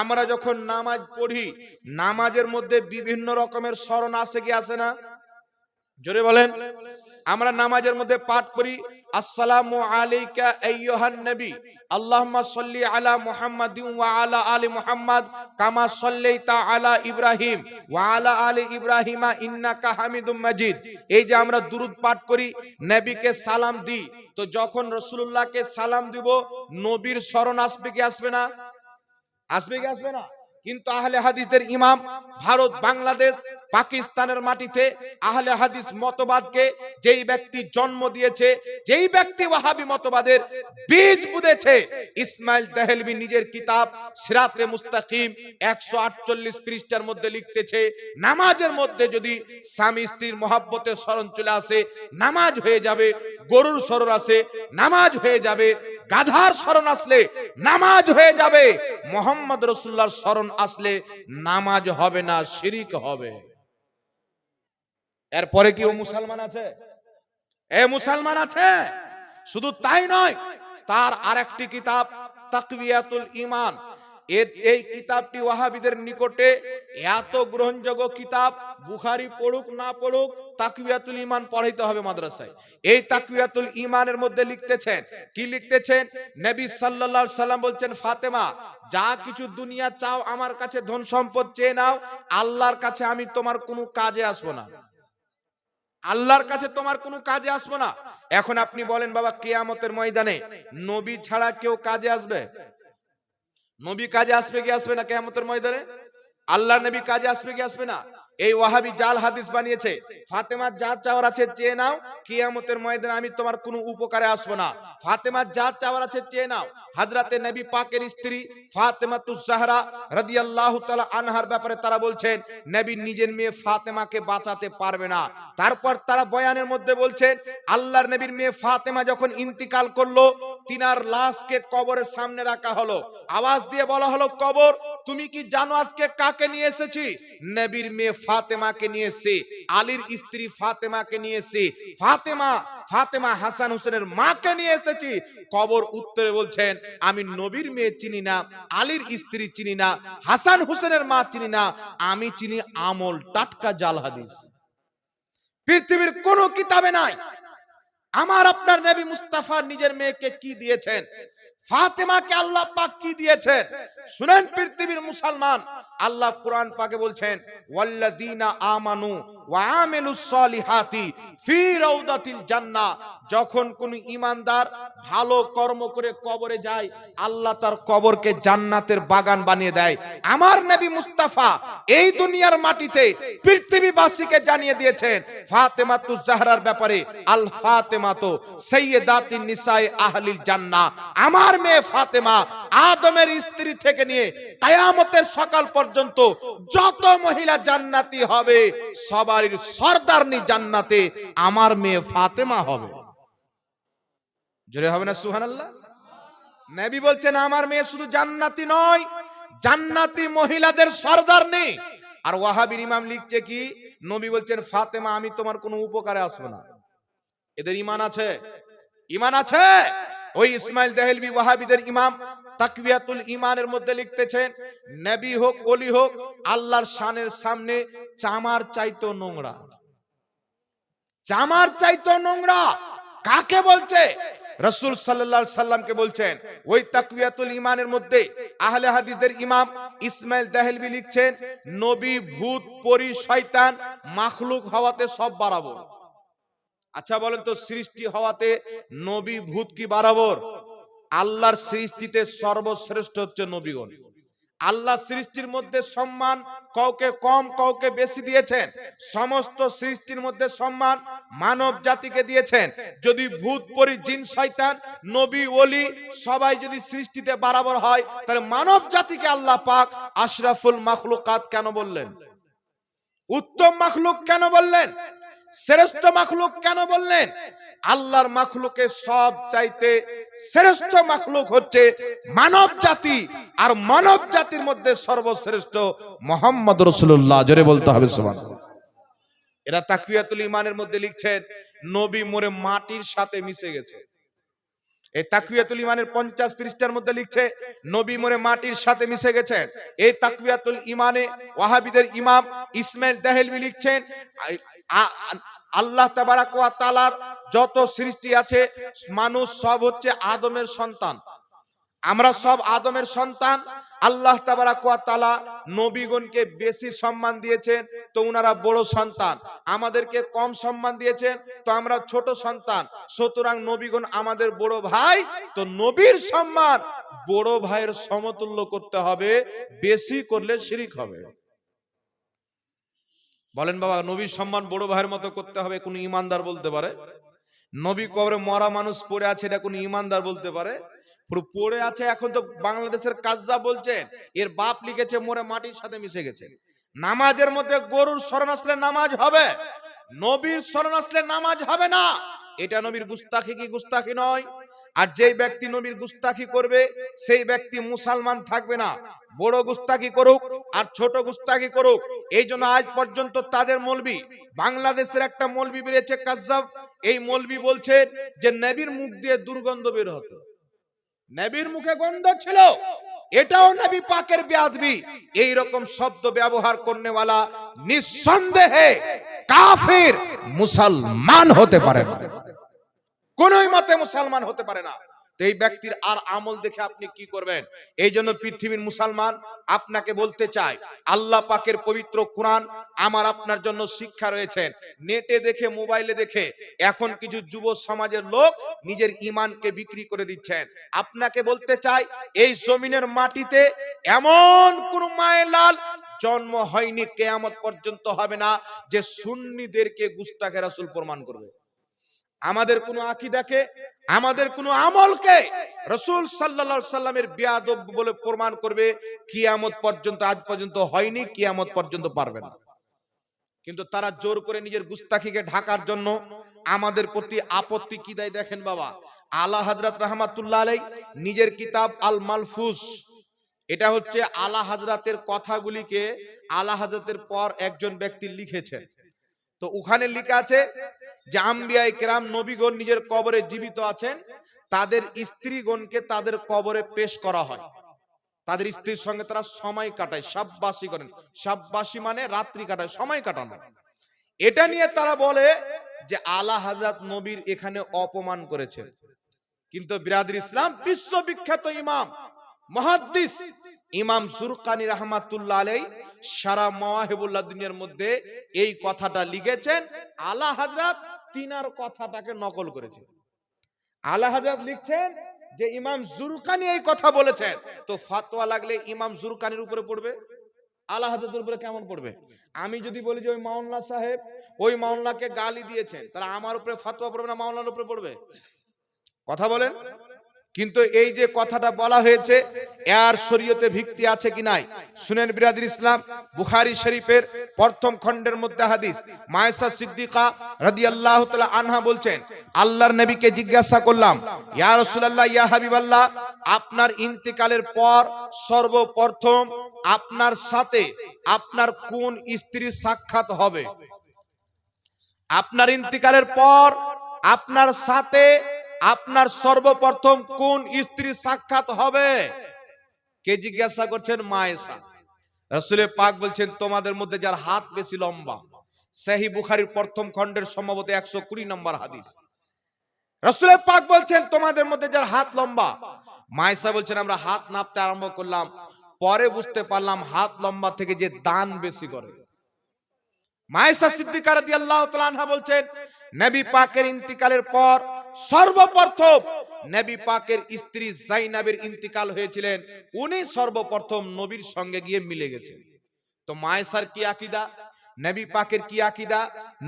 আমরা যখন নামাজ পড়ি, নামাজের মধ্যে বিভিন্ন রকমের স্মরণ আসে কি আসে না? জোরে বলেন। আমরা নামাজের মধ্যে পাঠ করি, আসসালামু আলাইকা আইয়ুহান নবী, আল্লাহুম্মা সাল্লি আলা মুহাম্মাদিন ওয়া আলা আলি মুহাম্মাদ, কামা সাল্লাইতা আলা ইব্রাহিম ওয়া আলা আলি ইব্রাহিমা ইন্নাকা হামিদুম মাজিদ। এই যে আমরা দুরূদ পাঠ করি, নবীকে সালাম দিই, তো যখন রাসূলুল্লাহকে সালাম দিব, নবীর স্মরণ আসবে কি আসবে না? আসবে কি আসবে না? কিন্তু আহলে হাদিসদের ইমাম ভারত, বাংলাদেশ, পাকিস্তানের মাটিতে আহলে হাদিস মতবাদকে যেই ব্যক্তি জন্ম দিয়েছে, যেই ব্যক্তি ওয়াহাবি মতবাদের বীজ বুনেছে, ইসমাইল দেহেলভি নিজের কিতাব সিরাতে মুস্তাকিম একশো আটচল্লিশ পৃষ্ঠার মধ্যে লিখতেছে, নামাজের মধ্যে যদি স্বামী স্ত্রীর মহাব্বতের স্মরণ চলে আসে, নামাজ হয়ে যাবে, গরুর স্মরণ আসে, নামাজ হয়ে যাবে, গাধার স্মরণ আসলে নামাজ হয়ে যাবে। মোহাম্মদ রসুল্লাহর স্মরণ আসলে নামাজ হবে না, শিরিক হবে। এরপরে কি ও মুসলমান আছে? এ মুসলমান আছে? শুধু তাই নয়, তার আরেকটি কিতাব তাকবিয়াতুল ইমান এই কিতাবটি ওয়াহাবিদের নিকটে এত গ্রহণযোগ্য কিতাব, বুখারি পড়ুক, না পড়ুক তাকবিয়াতুল ইমান পড়াইতে হবে মাদ্রাসায়। এই তাকবিয়াতুল ইমানের মধ্যে লিখতেছেন, কি লিখতেছেন? নবী সাল্লাল্লাহু সাল্লাম বলছেন, ফাতেমা, যা কিছু দুনিয়া চাও আমার কাছে ধন সম্পদ চেয়ে নাও, আল্লাহর কাছে আমি তোমার কোনো কাজে আসব না। আল্লাহর কাছে তোমার কোনো কাজে আসব না। এখন আপনি বলেন, বাবা, কেয়ামতের ময়দানে নবী ছাড়া কেউ কাজে আসবে? নবী কাজে আসবে কি আসবে না? কেমতের ময়দানে? আল্লাহ নবী কাজে আসবে কি আসবে না? এই ওয়াহাবি জাল হাদিস বানিয়েছে, ফাতেমার যা চাওয়ার আছে চেয়ে নাও, কিয়ামতের ময়দানে আমি তোমার কোনো উপকারে আসব না। ফাতেমার যা চাওয়ার আছে চেয়ে নাও। হাজরাতে নবী পাকের স্ত্রী ফাতেমাতুজ জাহরা রাদিয়াল্লাহু তাআলা আনহার ব্যাপারে তারা বলছেন, নবী নিজের মেয়ে ফাতেমাকে বাঁচাতে পারবে না। তারপর তারা বয়ানের মধ্যে বলছেন, আল্লাহর নবীর মেয়ে ফাতেমা যখন ইন্তিকাল করল, তিনার লাশকে কবরের সামনে রাখা হলো। আওয়াজ দিয়ে বলা হলো, কবর তুমি কি জানো আজকে কাকে নিয়ে এসেছি? নবীর মেয়ে ফাতেমাকে নিয়ে এসেছি, আলীর স্ত্রী ফাতেমাকে নিয়ে এসে ফাতেমা ফাতেমা হাসান হোসেনের মাকে নিয়ে এসেছি। কবর উত্তরে বলছেন, আমি নবীর মেয়ে চিনি না, আলীর স্ত্রী চিনি না, হাসান হোসেনের মা চিনি না, আমি চিনি আমল টাটকা জাল হাদিস। পৃথিবীর কোনো কিতাবে নাই। আমার আপনার নবী মুস্তাফা নিজের মেয়েকে কি দিয়েছেন? ফাতেমাকে আল্লাহ পাক কি দিয়েছেন? শুনেন পৃথিবীর মুসলমান আল্লাহ কোরআন পাকে বলছেন ওয়াল্লাযীনা আমানু যখন কোন ঈমানদার ভালো কর্ম করে কবরে যায়, আল্লাহ তার কবরকে জান্নাতের বাগান বানিয়ে দেয়। আমার নবী মুস্তাফা এই দুনিয়ার মাটিতে পৃথিবীবাসীকে জানিয়ে দিয়েছেন, ফাতেমাতু জাহরার ব্যাপারে, আল ফাতেমাতু সাইয়্যিদাতিন নিসায়ে আহলিল জান্নাহ। আমার মেয়ে ফাতেমা আদমের স্ত্রী থেকে নিয়ে কিয়ামতের সকাল পর্যন্ত যত মহিলা জান্নাতি হবে সবারই সর্দারনি জান্নাতে আমার মেয়ে ফাতেমা হবে। জোরে হবে না, সুবহানাল্লাহ? নবী বলছেন, আমার মেয়ে শুধু জান্নাতি নয়, জান্নাতি মহিলাদের সর্দার নেই আর ওয়াহাবির ইমাম লিখছে কি, নবী বলছেন, ফাতেমা, আমি তোমার কোনো উপকারে আসব না। এদের ইমান আছে? ইমান আছে? ওই ইসমাইল দেহেলবি ওয়াহাবিদের ইমাম তাকবিয়াতুল ইমানের মধ্যে লিখতেছেন, নবী হোক, ওলি হোক, আল্লাহর শানের সামনে চামার চাইতো নোংরা। চামার চাইতো নোংরা। কাকে বলছে? রসুল আলাইহি সাল্লামকে বলছেন, ওই তাকবিয়াতুল ইমানের মধ্যে আহলে হাদিসের ইমাম ইসমাইল দেহেলবি লিখছেন, নবী ভূত, পরি, শয়তান, মাখলুক হওয়াতে সব বাড়াবো আচ্ছা বলেন তো, সৃষ্টি হওয়াতে নবী ভূত কি বাড়াবর আল্লাহর সৃষ্টিতে সর্বশ্রেষ্ঠ হচ্ছে নবীগণ। আল্লাহ সৃষ্টির মধ্যে সম্মান কাউকে কম, কাউকে বেশি দিয়েছেন। সমস্ত সৃষ্টির মধ্যে সম্মান মানব জাতিকে দিয়েছেন। যদি ভূত, পরি, জিন, শয়তান, নবী, ওলি সবাই যদি সৃষ্টিতে বরাবর হয়, তাহলে মানব জাতিকে আল্লাহ পাক আশরাফুল মাখলুকাত কেন বললেন? উত্তম মাখলুক কেন বললেন? শ্রেষ্ঠ মাখলুক কেন বললেন? আল্লাহর মাখলুকে সব চাইতে শ্রেষ্ঠ মাখলুক হচ্ছে মানব জাতি, আর মানব জাতির মধ্যে সর্বশ্রেষ্ঠ মোহাম্মদ রসুল্লাহ জোরে বলতে হবে সমান এরা তাকবিয়াতুল ইমানের মধ্যে লিখছেন, নবী মোরে মাটির সাথে মিশে গেছে। এই তাকবিয়াতুল ইমানের পঞ্চাশ পৃষ্ঠার মধ্যে লিখছে, নবী মোরে মাটির সাথে মিশে গেছেন। এই তাকবিয়াতুল ইমানে ওয়াহাবিদের ইমাম ইসমাইল দেহেলভি লিখছেন আল্লাহ তাআলার যত সৃষ্টি আছে, মানুষ সব হচ্ছে আদমের সন্তান। আমরা সব আদমের সন্তান। আল্লাহ তাআলা নবীগণকে বেশি সম্মান দিয়েছেন, তো উনারা বড় সন্তান। আমাদেরকে কম সম্মান দিয়েছেন, তো আমরা ছোট সন্তান। সুতরাং নবীগণ আমাদের বড় ভাই, তো নবীর সম্মান বড় ভাইয়ের সমতুল্য করতে হবে, বেশি করলে শিরিক হবে। বলেন বাবা, নবীর সম্মান বড় ভাইয়ের মতো করতে হবে, কোন ইমানদার বলতে পারে? নবী কবরে মরা মানুষ পড়ে আছে এটা কোন ইমানদার বলতে পারে? পড়ে আছে, এখন তো বাংলাদেশের কাজা বলছেন এর বাপ লিখেছে, মোরে মাটির সাথে মিশে গেছে। নামাজের মধ্যে গরুর শরণ আসলে নামাজ হবে, নবীর শরণ আসলে নামাজ হবে না। এটা নবীর গুস্তাখি কি গুস্তাখি নয়? আর যেই ব্যক্তি নবীর গুস্তাখি করবে, সেই ব্যক্তি মুসলমান থাকবে না। বড় গুস্তাখি করুক আর ছোট গুস্তাখি করুক, এই জন্য আজ পর্যন্ত তাদের মলবি, বাংলাদেশের একটা মলবি বেরিয়েছে কাজ্জাব। এই মলবি বলছেন যে, নবীর মুখ দিয়ে দুর্গন্ধ বের হতো। নবীর মুখে গন্ধ ছিল। এটাও নবী পাকের বেয়াদবি। এই রকম শব্দ ব্যবহার করনেওয়ালা নিঃসন্দেহে কাফের মুসলমান হতে পারে না। কোনই মতে মুসলমান হতে পারে না। এই ব্যক্তির আর আমল দেখে আপনি কি করবেন? এই জন্য পৃথিবীর মুসলমান আপনাকে বলতে চাই আল্লাহ পাকের পবিত্র কোরআন আমার আপনার জন্য শিক্ষা রয়েছেন। নেটে দেখে, মোবাইলে দেখে এখন কিছু যুব সমাজের লোক নিজের ইমানকে বিক্রি করে দিচ্ছেন। আপনাকে বলতে চাই, এই জমিনের মাটিতে এমন কোন মায়ের লাল জন্ম হয়নি, কেয়ামত পর্যন্ত হবে না, যে সুন্নিদেরকে গুস্তাখে রাসূল প্রমাণ করবে। আমাদের কোনো আকিদাকে, আমাদের কোনো আমলকে রসুল সাল্লা সাল্লামের বিয়াদব বলে প্রমাণ করবে, কিয়ামত পর্যন্ত, আজ পর্যন্ত হয়নি, কিয়ামত পর্যন্ত পারবে না। কিন্তু তারা জোর করে নিজের গুস্তাখিকে ঢাকার জন্য আমাদের প্রতি আপত্তি কি দেয় দেখেন বাবা? আলা হজরত রহমাতুল্লাহ আলাই নিজের কিতাব আল মালফুস এটা হচ্ছে আলা হাজরাতের কথাগুলিকে আলা হাজরাতের পর একজন ব্যক্তি লিখেছেন। তো ওখানে লেখা আছে নবীগণ নিজের কবরে জীবিত আছেন, তাদের স্ত্রীগণকে তাদের কবরে পেশ করা হয়। তাদের স্ত্রীর সঙ্গে তারা সময় কাটায় করেন। মানে রাত্রি কাটায়, সময় কাটানো। এটা নিয়ে তারা বলে যে আলা হাজরাত নবীর এখানে অপমান করেছেন। কিন্তু বিরাদির ইসলাম, বিশ্ববিখ্যাত ইমাম, মহাদ্দিস ইমাম সুরকানি রহমাতুল্লাহ আলাই সারা মাওয়াহিবুল্লাহ দুনিয়ার মধ্যে এই কথাটা লিখেছেন। আলা হাজরাত তিনার কথাটাকে নকল করেছে আলা হাজরাত লিখছেন যে ইমাম জুরকানি এই কথা বলেছেন। তো ফাতোয়া লাগলে ইমাম জুরকানির উপরে পড়বে? আলা হাজরাতের উপরে কেমন পড়বে? আমি যদি বলি যে ওই মাওলানা সাহেব ওই মাওলানাকে গালি দিয়েছেন, তাহলে আমার উপরে ফাতোয়া পড়বে না মাওলানার উপরে পড়বে? কথা বলেন। কিন্তু এই যে কথাটা বলা হয়েছে, এর শরীয়তে ভিত্তি আছে কি নাই? শুনেন বিরাদির ইসলাম, বুখারী শরীফের প্রথম খণ্ডের মধ্যে হাদিস। মায়েশা সিদ্দিকা রাদিয়াল্লাহু তাআলা আনহা বলছেন, আল্লাহর নবীকে জিজ্ঞাসা করলাম, ইয়া রাসূলুল্লাহ, ইয়া হাবিবাল্লাহ, আপনার ইন্তিকালের পর সর্বপ্রথম আপনার সাথে আপনার কোন স্ত্রীর সাক্ষাৎ হবে? আপনার ইন্তিকালের পর আপনার সাথে আপনার সর্বপ্রথম কোন স্ত্রী সাক্ষাৎ হবে? কে জিজ্ঞাসা করছেন? মায়েশা। রসুলের পাক বলছেন, তোমাদের মধ্যে যার হাত বেশি লম্বা সেহি বুখারির প্রথম খণ্ডের সম্ভবত একশো কুড়ি নম্বর হাদিস। রসুলের পাক বলছেন, তোমাদের মধ্যে যার হাত লম্বা। মায়েশা বলছেন, আমরা হাত নাপতে আরম্ভ করলাম, পরে বুঝতে পারলাম হাত লম্বা থেকে যে দান বেশি করে। মায়েশা সিদ্দিকা রাদিয়াল্লাহু তাআলা আনহা বলছেন, নবী পাকের ইন্তিকালের পর সর্বপ্রথম নবী পাকের স্ত্রী জাইনাবের ইন্তিকাল হয়েছিলেন। উনি সর্বপ্রথম নবীর সঙ্গে গিয়ে মিলে গেছেন। তো মায়েশার কি আকীদা? নবী পাকের কি আকীদা?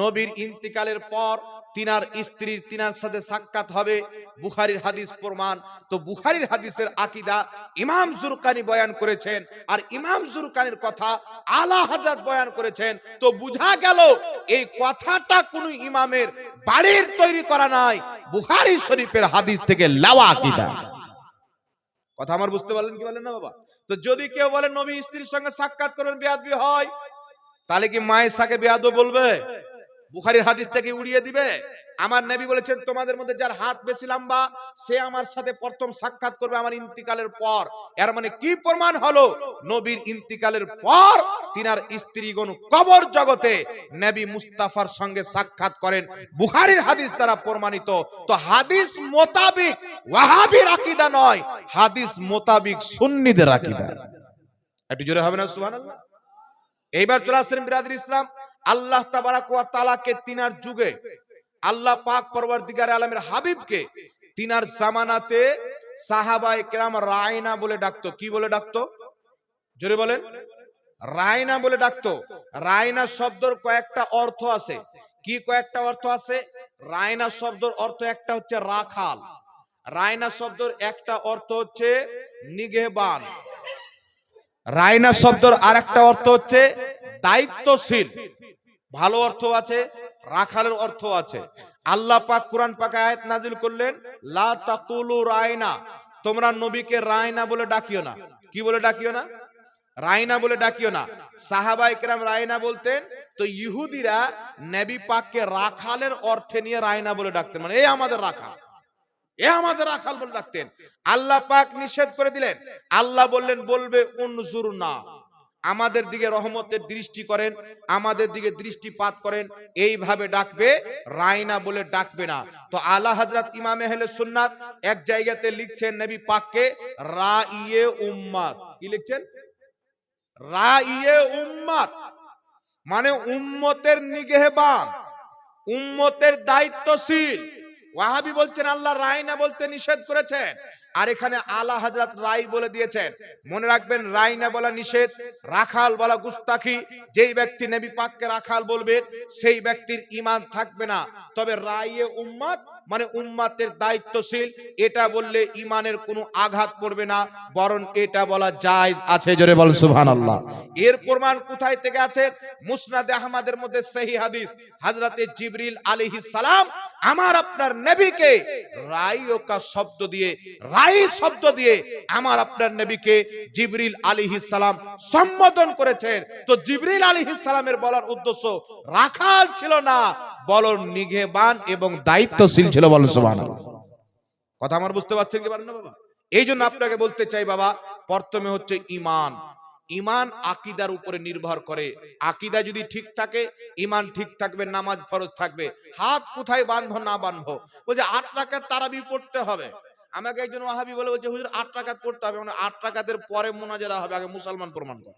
নবীর ইন্তিকালের পর তিনার স্ত্রীর তিনার সাথে সাক্ষাৎ হবে বুখারীর হাদিস প্রমাণ। তো বুখারীর হাদিসের আকীদা ইমাম জুরকানি বয়ান করেছেন আর ইমাম জুরকানির কথা আলা হাজাত বয়ান করেছেন। তো বুঝা গেল এই কথাটা কোন ইমামের বাড়ির তৈরি করা নাই, বুখারী শরীফের হাদিস থেকে লাওয়া আকীদা। কথা আমার বুঝতে পারলেন কি বলেন না বাবা? তো যদি কেউ বলে নবী স্ত্রীর সঙ্গে সাক্ষাৎ করবেন, বেয়াদবি হয়। তাহলে কি মায়ের সাকে বেয়াদ বলবে? বুখারীর হাদিস থেকে উড়িয়ে দিবে? আমার নবী বলেছেন, তোমাদের মধ্যে যার হাত বেশি লম্বা, সে আমার সাথে প্রথম সাক্ষাৎ করবে আমার ইন্তিকালের পর। এর মানে কি প্রমাণ হলো? নবীর ইন্তিকালের পর তিনার স্ত্রীগণ কবর জগতে নবী মুস্তাফার সঙ্গে সাক্ষাৎ করেন। বুখারীর হাদিস দ্বারা প্রমাণিত, তো হাদিস মোতাবিক ওয়াহাবির আকীদা নয়, হাদিস মোতাবিক সুন্নিদের আকীদা। একটু জোরে হবে না, সুবহানাল্লাহ? এইবার চলে আসছেন বিরাদর ইসলাম। আল্লাহ তাআলাকে তিনার যুগে, আল্লাহ পাক পরবর্তীকার আলমের হাবিবকে তিনার জামানাতে সাহাবাই কেরাম রায়না বলে ডাকতো। কি বলে ডাকতো? জোরে বলেন। রায়না বলে ডাকতো। রায়না শব্দের কয়েকটা অর্থ আছে। কি কয়েকটা অর্থ আছে? রায়না শব্দের অর্থ একটা হচ্ছে রাখাল। রায়না শব্দের একটা অর্থ হচ্ছে নিগেবান। রায়না শব্দের আরেকটা অর্থ হচ্ছে দায়িত্বশীল। ভালো অর্থ আছে, রাখালের অর্থ আছে। আল্লাহ পাক কোরআন পাকে আয়াত নাজিল করলেন, লা তাকুলু রায়না তোমরা নবীকে রায়না বলে ডাকিও না। কি বলে ডাকিও না? রায়না বলে ডাকিও না। সাহাবাই কেরাম রায়না বলতেন, তো ইহুদিরা নবী পাককে রাখালের অর্থে নিয়ে রায়না বলে ডাকতেন। মানে এই আমাদের রাখাল। এ আমাদের রাখাল বলে ডাকতেন আল্লাহ পাক নিষেধ করে দিলেন। আল্লাহ বললেন, বলবে উনজুর না আমাদের দিকে রহমতের দৃষ্টি করেন, আমাদের দিকে দৃষ্টিপাত করেন, এইভাবে ডাকবে রায়না বলে ডাকবে না। তো আলা হযরত ইমামে আহলে সুন্নাত এক জায়গাতে লিখছেন নবী পাককে রা ইয়ে উম্মাত। কি লিখছেন? রা ইয়ে উম্মাত। মানে উম্মতের নিগেহবান, উম্মতের দায়িত্বশীল। ওয়াহাবি বলছেন, আল্লাহ রায় না বলতে নিষেধ করেছেন। আর এখানে আলা হাজরাত রাই বলে দিয়েছেন। মনে রাখবেন রাই না বলা নিষেধ, রাখাল বলা গুস্তাখি। যেই ব্যক্তি নেবি পাককে রাখাল বলবেন সেই ব্যক্তির ইমান থাকবে না। তবে রায়ে উম্মাত মানে উম্মাতের দায়িত্বশীল, এটা বললে ইমানের কোনো আঘাত পড়বে না, বরং এটা বলা জায়েজ আছে, জোরে বল সুবহানাল্লাহ। এর প্রমাণ কোথায় থেকে আছে? মুসনাদে আহমদের মধ্যে সহি হাদিস। হযরতে জিবরিল আলাইহিস সালাম আমার আপনার নবীকে রাইওকা শব্দ দিয়ে রাই শব্দ দিয়ে আমার আপনার নবীকে জিবরিল আলাইহিস সালাম সম্বোধন করেছেন। তো জিবরিল আলাইহিস সালামের বলার উদ্দেশ্য রাখাল ছিল না বলন নিঘেবান এবং দায়িত্বশীল ছিল বলেন, সুবহানাল্লাহ। কথা আমার বুঝতে পারছেন কি পারেন বাবা? এই জন্য আপনাকে বলতে চাই, বাবা, প্রথমে হচ্ছে ইমান। ইমান আকিদার উপরে নির্ভর করে। আকিদা যদি ঠিক থাকে, ইমান ঠিক থাকবে, নামাজ ফরজ থাকবে। হাত কোথায় বাঁধবো, না বাঁধবো? বলছে, আট টাকার তারাবি পড়তে হবে। আমাকে একজন ওয়াহাবি বলে বলছে, হুজুর, আট টাকাত পড়তে হবে। মানে আট টাকাতের পরে মোনাজারা হবে, আগে মুসলমান প্রমাণ কর।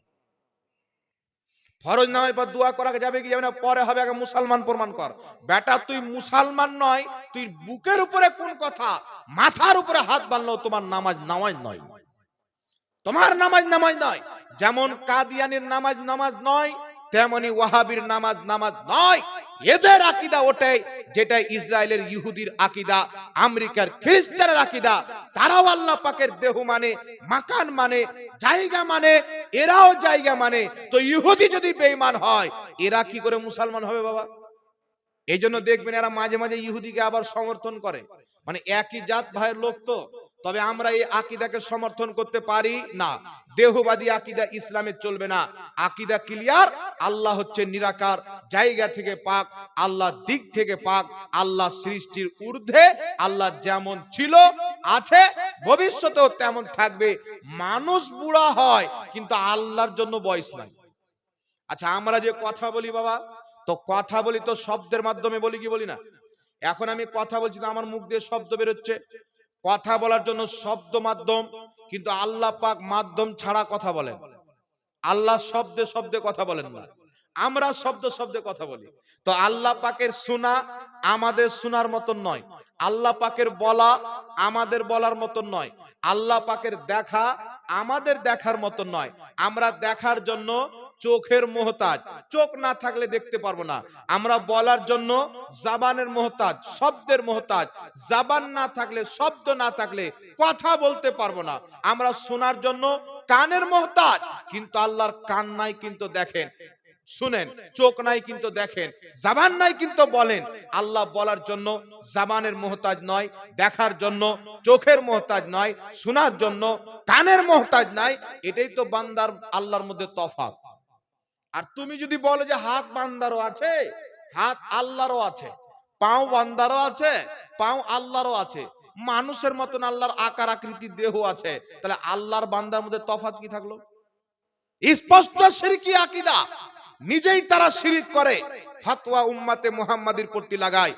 ফরজ নামাজ পর দোয়া করা যাবে কি যাবে না, পরে হবে আগে মুসলমান প্রমাণ কর। বেটা, তুই মুসলমান নয়, তুই বুকের উপরে কোন কথা, মাথার উপরে হাত বানলো তোমার নামাজ নামাজ নয়। তোমার নামাজ নামাজ নয়। যেমন কাদিয়ানির নামাজ নামাজ নয়, তেমনি ওয়াহাবির নামাজ নামাজ নয়। এদের আকিদা ওটাই যেটা ইসরায়েলের ইহুদির আকিদা, আমেরিকার খ্রিস্টানের আকিদা। তারাও আল্লাহ পাকের দেহ মানে মাকান মানে জায়গা মানে এরাও জায়গা মানে। তো ইহুদি যদি বেইমান হয়, এরা কি করে মুসলমান হবে বাবা? এই জন্য দেখবেন এরা মাঝে মাঝে ইহুদিকে আবার সমর্থন করে। মানে একই জাত ভাইয়ের লোক তো। তবে আমরা এই আকিদাকে সমর্থন করতে পারি না। দেহবাদী আকিদা ইসলামের চলবে না। আকিদা ক্লিয়ার? আল্লাহ হচ্ছে নিরাকার। জায়গা থেকে পাক আল্লাহ দিক থেকে পাক আল্লাহ সৃষ্টির ঊর্ধ্বে আল্লাহ যেমন ছিল, আছে, ভবিষ্যতেও তেমন থাকবে। মানুষ বুড়া হয়, কিন্তু আল্লাহর জন্য বয়স নাই। আচ্ছা আমরা যে কথা বলি বাবা, তো কথা বলি তো শব্দের মাধ্যমে বলি কি বলি না? এখন আমি কথা বলছি না, আমার মুখ দিয়ে শব্দ বেরোচ্ছে। কথা বলার জন্য শব্দ মাধ্যম, কিন্তু আল্লাহ পাক মাধ্যম ছাড়া কথা বলেন। আল্লাহ শব্দে শব্দে কথা বলেন না। আমরা শব্দ শব্দে কথা বলি। তো আল্লাহ পাকের শোনা আমাদের শোনার মতন নয়। আল্লাহ পাকের বলা আমাদের বলার মতন নয়। আল্লাহ পাকের দেখা আমাদের দেখার মতন নয়। আমরা দেখার জন্য চোখের মোহতাজ। চোখ না থাকলে দেখতে পারব না। আমরা বলার জন্য জাবানের মোহতাজ, শব্দের মোহতাজ। জাবান না থাকলে, শব্দ না থাকলে কথা বলতে পারব না। আমরা শোনার জন্য কানের মোহতাজ। কিন্তু আল্লাহর কান নাই কিন্তু দেখেন। শুনেন, চোখ নাই কিন্তু দেখেন। জাবান নাই কিন্তু বলেন। আল্লাহ বলার জন্য জাবানের মোহতাজ নয়, দেখার জন্য চোখের মোহতাজ নয়, শোনার জন্য কানের মোহতাজ নাই। এটাই তো বান্দার আল্লাহর মধ্যে তফাৎ। আর তুমি যদি বলো যে হাত বান্দারও আছে, হাত আল্লাহরও আছে, পাও বান্দারও আছে, পাও আল্লাহরও আছে, মানুষের মতন আল্লাহর আকার, আকৃতি, দেহ আছে, তাহলে আল্লাহর বান্দার মধ্যে তফাত কি থাকল? স্পষ্ট শিরকি আকিদা। নিজেই তারা শিরিক করে ফাতোয়া উম্মাতে মুহাম্মাদির প্রতি লাগায়।